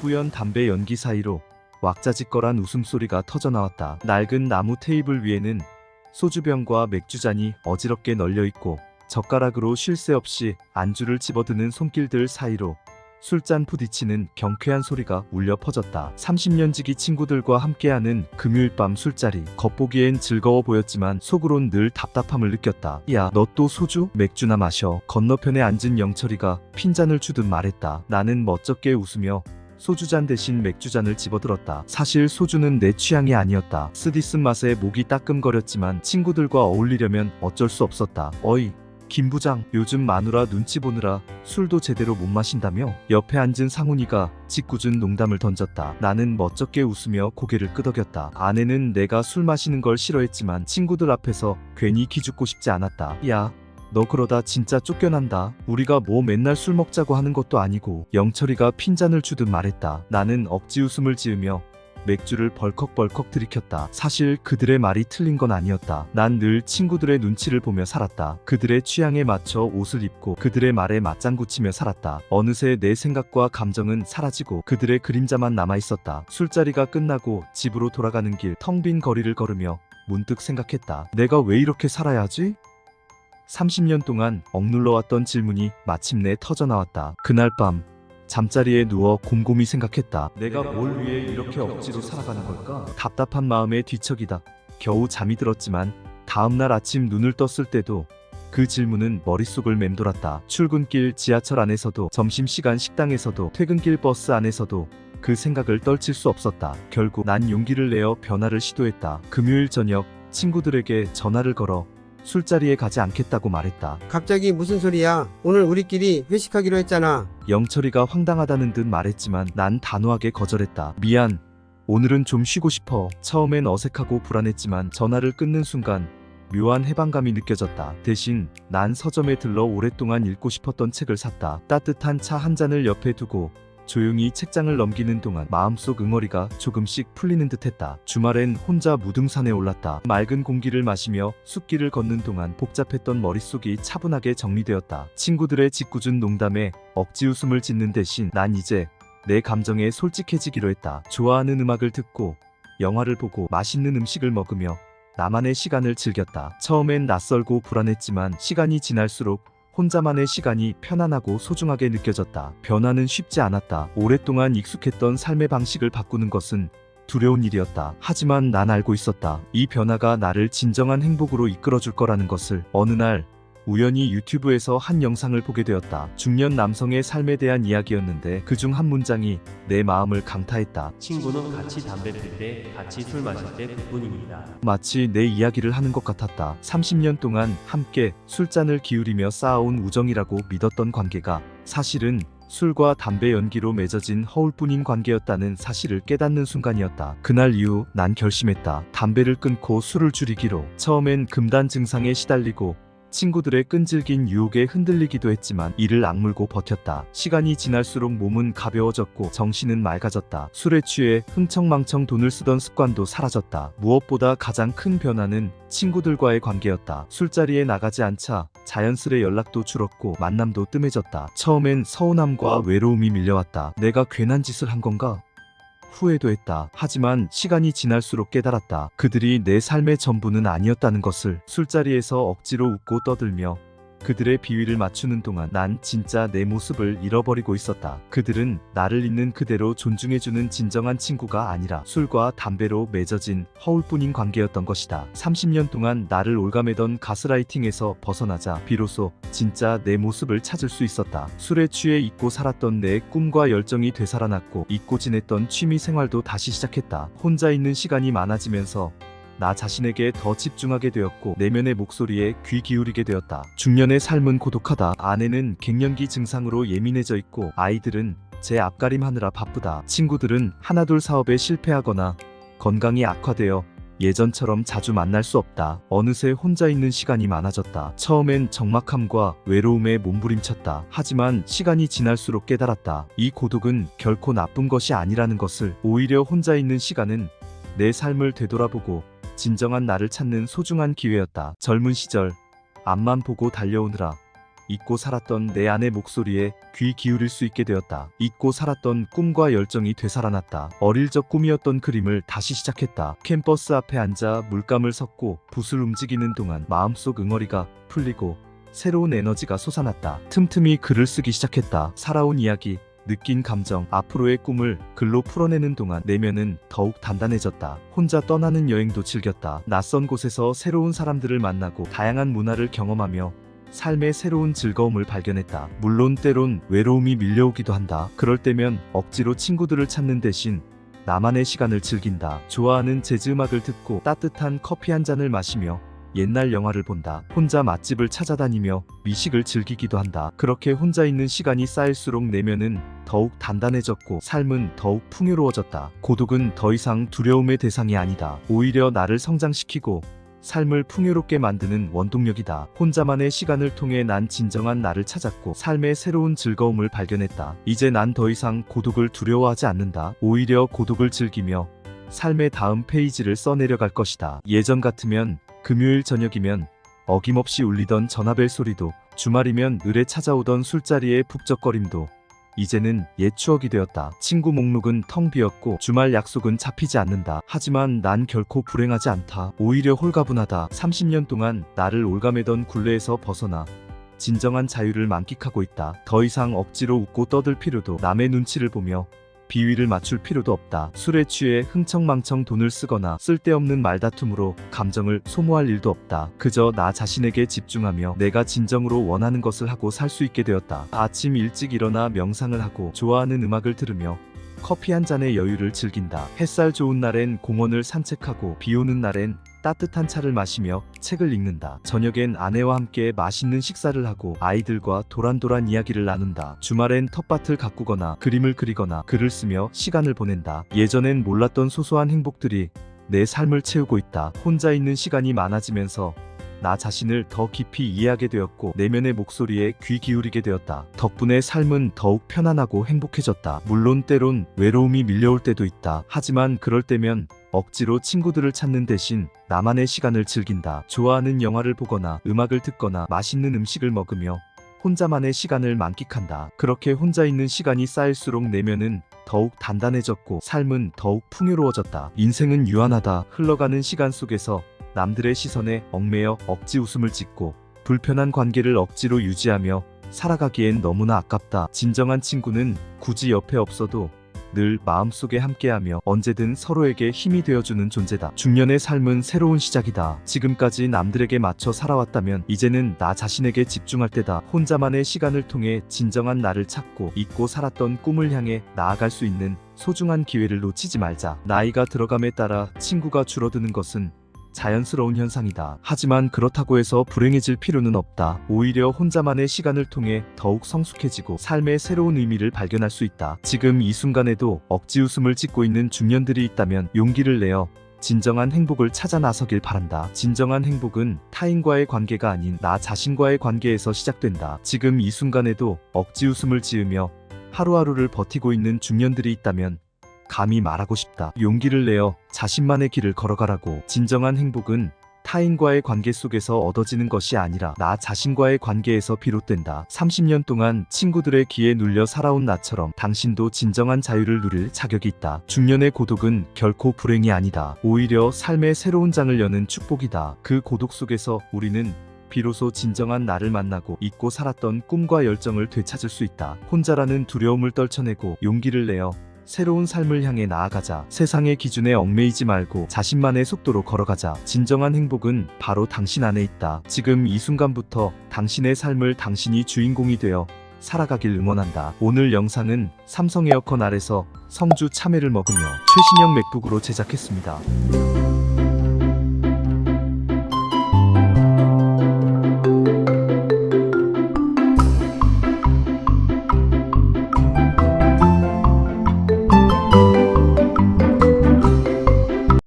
뿌연 담배 연기 사이로 왁자지껄한 웃음소리가 터져나왔다. 낡은 나무 테이블 위에는 소주병과 맥주잔이 어지럽게 널려 있고 젓가락으로 쉴 새 없이 안주를 집어드는 손길들 사이로 술잔 부딪히는 경쾌한 소리가 울려 퍼졌다. 30년 지기 친구들과 함께하는 금요일 밤 술자리. 겉보기엔 즐거워 보였지만 속으론 늘 답답함을 느꼈다. 야, 너 또 소주? 맥주나 마셔. 건너편에 앉은 영철이가 핀잔을 주듯 말했다. 나는 멋쩍게 웃으며 소주잔 대신 맥주잔을 집어들었다. 사실 소주는 내 취향이 아니었다. 쓰디쓴 맛에 목이 따끔거렸지만 친구들과 어울리려면 어쩔 수 없었다. 어이, 김 부장, 요즘 마누라 눈치 보느라 술도 제대로 못 마신다며? 옆에 앉은 상훈이가 짓궂은 농담을 던졌다. 나는 멋쩍게 웃으며 고개를 끄덕였다. 아내는 내가 술 마시는 걸 싫어했지만 친구들 앞에서 괜히 기죽고 싶지 않았다. 야, 너 그러다 진짜 쫓겨난다. 우리가 뭐 맨날 술 먹자고 하는 것도 아니고. 영철이가 핀잔을 주듯 말했다. 나는 억지 웃음을 지으며 맥주를 벌컥벌컥 들이켰다. 사실 그들의 말이 틀린 건 아니었다. 난 늘 친구들의 눈치를 보며 살았다. 그들의 취향에 맞춰 옷을 입고 그들의 말에 맞장구 치며 살았다. 어느새 내 생각과 감정은 사라지고 그들의 그림자만 남아 있었다. 술자리가 끝나고 집으로 돌아가는 길 텅 빈 거리를 걸으며 문득 생각했다. 내가 왜 이렇게 살아야 하지? 30년 동안 억눌러왔던 질문이 마침내 터져나왔다. 그날 밤 잠자리에 누워 곰곰이 생각했다. 내가 뭘 위해 이렇게 억지로 살아가는 걸까? 답답한 마음에 뒤척이다. 겨우 잠이 들었지만 다음날 아침 눈을 떴을 때도 그 질문은 머릿속을 맴돌았다. 출근길 지하철 안에서도 점심시간 식당에서도 퇴근길 버스 안에서도 그 생각을 떨칠 수 없었다. 결국 난 용기를 내어 변화를 시도했다. 금요일 저녁 친구들에게 전화를 걸어 술자리에 가지 않겠다고 말했다. 갑자기 무슨 소리야? 오늘 우리끼리 회식하기로 했잖아. 영철이가 황당하다는 듯 말했지만 난 단호하게 거절했다. 미안. 오늘은 좀 쉬고 싶어. 처음엔 어색하고 불안했지만 전화를 끊는 순간 묘한 해방감이 느껴졌다. 대신 난 서점에 들러 오랫동안 읽고 싶었던 책을 샀다. 따뜻한 차 한 잔을 옆에 두고 조용히 책장을 넘기는 동안 마음속 응어리가 조금씩 풀리는 듯했다. 주말엔 혼자 무등산에 올랐다. 맑은 공기를 마시며 숲길을 걷는 동안 복잡했던 머릿속이 차분하게 정리되었다. 친구들의 짓궂은 농담에 억지 웃음을 짓는 대신 난 이제 내 감정에 솔직해지기로 했다. 좋아하는 음악을 듣고 영화를 보고 맛있는 음식을 먹으며 나만의 시간을 즐겼다. 처음엔 낯설고 불안했지만 시간이 지날수록 혼자만의 시간이 편안하고 소중하게 느껴졌다. 변화는 쉽지 않았다. 오랫동안 익숙했던 삶의 방식을 바꾸는 것은 두려운 일이었다. 하지만 난 알고 있었다. 이 변화가 나를 진정한 행복으로 이끌어줄 거라는 것을 어느 날 우연히 유튜브에서 한 영상을 보게 되었다. 중년 남성의 삶에 대한 이야기였는데 그중 한 문장이 내 마음을 강타했다. 친구는 같이 담배 필 때, 같이 술 마실 때 그뿐입니다. 마치 내 이야기를 하는 것 같았다. 30년 동안 함께 술잔을 기울이며 쌓아온 우정이라고 믿었던 관계가 사실은 술과 담배 연기로 맺어진 허울뿐인 관계였다는 사실을 깨닫는 순간이었다. 그날 이후 난 결심했다. 담배를 끊고 술을 줄이기로. 처음엔 금단 증상에 시달리고 친구들의 끈질긴 유혹에 흔들리기도 했지만 이를 악물고 버텼다. 시간이 지날수록 몸은 가벼워졌고 정신은 맑아졌다. 술에 취해 흥청망청 돈을 쓰던 습관도 사라졌다. 무엇보다 가장 큰 변화는 친구들과의 관계였다. 술자리에 나가지 않자 자연스레 연락도 줄었고 만남도 뜸해졌다. 처음엔 서운함과 외로움이 밀려왔다. 내가 괜한 짓을 한 건가? 후회도 했다. 하지만 시간이 지날수록 깨달았다. 그들이 내 삶의 전부는 아니었다는 것을 술자리에서 억지로 웃고 떠들며 그들의 비위를 맞추는 동안 난 진짜 내 모습을 잃어버리고 있었다. 그들은 나를 있는 그대로 존중해주는 진정한 친구가 아니라 술과 담배로 맺어진 허울뿐인 관계였던 것이다. 30년 동안 나를 올가매던 가스라이팅에서 벗어나자 비로소 진짜 내 모습을 찾을 수 있었다. 술에 취해 잊고 살았던 내 꿈과 열정이 되살아났고 잊고 지냈던 취미 생활도 다시 시작했다. 혼자 있는 시간이 많아지면서 나 자신에게 더 집중하게 되었고 내면의 목소리에 귀 기울이게 되었다. 중년의 삶은 고독하다. 아내는 갱년기 증상으로 예민해져 있고 아이들은 제 앞가림 하느라 바쁘다. 친구들은 하나둘 사업에 실패하거나 건강이 악화되어 예전처럼 자주 만날 수 없다. 어느새 혼자 있는 시간이 많아졌다. 처음엔 적막함과 외로움에 몸부림쳤다. 하지만 시간이 지날수록 깨달았다. 이 고독은 결코 나쁜 것이 아니라는 것을 오히려 혼자 있는 시간은 내 삶을 되돌아보고 진정한 나를 찾는 소중한 기회였다. 젊은 시절 앞만 보고 달려오느라 잊고 살았던 내 아내 목소리에 귀 기울일 수 있게 되었다. 잊고 살았던 꿈과 열정이 되살아났다. 어릴 적 꿈이었던 그림을 다시 시작했다. 캠퍼스 앞에 앉아 물감을 섞고 붓을 움직이는 동안 마음속 응어리가 풀리고 새로운 에너지가 솟아났다. 틈틈이 글을 쓰기 시작했다. 살아온 이야기, 느낀 감정, 앞으로의 꿈을 글로 풀어내는 동안 내면은 더욱 단단해졌다. 혼자 떠나는 여행도 즐겼다. 낯선 곳에서 새로운 사람들을 만나고 다양한 문화를 경험하며 삶의 새로운 즐거움을 발견했다. 물론 때론 외로움이 밀려오기도 한다. 그럴 때면 억지로 친구들을 찾는 대신 나만의 시간을 즐긴다. 좋아하는 재즈 음악을 듣고 따뜻한 커피 한 잔을 마시며 옛날 영화를 본다. 혼자 맛집을 찾아다니며 미식을 즐기기도 한다. 그렇게 혼자 있는 시간이 쌓일수록 내면은 더욱 단단해졌고 삶은 더욱 풍요로워졌다. 고독은 더 이상 두려움의 대상이 아니다. 오히려 나를 성장시키고 삶을 풍요롭게 만드는 원동력이다. 혼자만의 시간을 통해 난 진정한 나를 찾았고 삶의 새로운 즐거움을 발견했다. 이제 난 더 이상 고독을 두려워하지 않는다. 오히려 고독을 즐기며 삶의 다음 페이지를 써내려갈 것이다. 예전 같으면 금요일 저녁이면 어김없이 울리던 전화벨 소리도 주말이면 을에 찾아오던 술자리의 북적거림도 이제는 옛 추억이 되었다. 친구 목록은 텅 비었고 주말 약속은 잡히지 않는다. 하지만 난 결코 불행하지 않다. 오히려 홀가분하다. 30년 동안 나를 올가매던 굴레에서 벗어나 진정한 자유를 만끽하고 있다. 더 이상 억지로 웃고 떠들 필요도 남의 눈치를 보며 비위를 맞출 필요도 없다. 술에 취해 흥청망청 돈을 쓰거나 쓸데없는 말다툼으로 감정을 소모할 일도 없다. 그저 나 자신에게 집중하며 내가 진정으로 원하는 것을 하고 살 수 있게 되었다. 아침 일찍 일어나 명상을 하고 좋아하는 음악을 들으며 커피 한 잔의 여유를 즐긴다. 햇살 좋은 날엔 공원을 산책하고 비 오는 날엔 따뜻한 차를 마시며 책을 읽는다. 저녁엔 아내와 함께 맛있는 식사를 하고 아이들과 도란도란 이야기를 나눈다. 주말엔 텃밭을 가꾸거나 그림을 그리거나 글을 쓰며 시간을 보낸다. 예전엔 몰랐던 소소한 행복들이 내 삶을 채우고 있다. 혼자 있는 시간이 많아지면서 나 자신을 더 깊이 이해하게 되었고 내면의 목소리에 귀 기울이게 되었다. 덕분에 삶은 더욱 편안하고 행복해졌다. 물론 때론 외로움이 밀려올 때도 있다. 하지만 그럴 때면 억지로 친구들을 찾는 대신 나만의 시간을 즐긴다. 좋아하는 영화를 보거나 음악을 듣거나 맛있는 음식을 먹으며 혼자만의 시간을 만끽한다. 그렇게 혼자 있는 시간이 쌓일수록 내면은 더욱 단단해졌고 삶은 더욱 풍요로워졌다. 인생은 유한하다. 흘러가는 시간 속에서 남들의 시선에 얽매여 억지 웃음을 짓고 불편한 관계를 억지로 유지하며 살아가기엔 너무나 아깝다. 진정한 친구는 굳이 옆에 없어도 늘 마음속에 함께하며 언제든 서로에게 힘이 되어주는 존재다. 중년의 삶은 새로운 시작이다. 지금까지 남들에게 맞춰 살아왔다면 이제는 나 자신에게 집중할 때다. 혼자만의 시간을 통해 진정한 나를 찾고 잊고 살았던 꿈을 향해 나아갈 수 있는 소중한 기회를 놓치지 말자. 나이가 들어감에 따라 친구가 줄어드는 것은 자연스러운 현상이다. 하지만 그렇다고 해서 불행해질 필요는 없다. 오히려 혼자만의 시간을 통해 더욱 성숙해지고 삶의 새로운 의미를 발견할 수 있다. 지금 이 순간에도 억지 웃음을 짓고 있는 중년들이 있다면 용기를 내어 진정한 행복을 찾아 나서길 바란다. 진정한 행복은 타인과의 관계가 아닌 나 자신과의 관계에서 시작된다. 지금 이 순간에도 억지 웃음을 지으며 하루하루를 버티고 있는 중년들이 있다면 감히 말하고 싶다. 용기를 내어 자신만의 길을 걸어가라고. 진정한 행복은 타인과의 관계 속에서 얻어지는 것이 아니라 나 자신과의 관계에서 비롯된다. 30년 동안 친구들의 귀에 눌려 살아온 나처럼 당신도 진정한 자유를 누릴 자격이 있다. 중년의 고독은 결코 불행이 아니다. 오히려 삶의 새로운 장을 여는 축복이다. 그 고독 속에서 우리는 비로소 진정한 나를 만나고 잊고 살았던 꿈과 열정을 되찾을 수 있다. 혼자라는 두려움을 떨쳐내고 용기를 내어 새로운 삶을 향해 나아가자. 세상의 기준에 얽매이지 말고 자신만의 속도로 걸어가자. 진정한 행복은 바로 당신 안에 있다. 지금 이 순간부터 당신의 삶을 당신이 주인공이 되어 살아가길 응원한다. 오늘 영상은 삼성 에어컨 아래서 성주 참외를 먹으며 최신형 맥북으로 제작했습니다.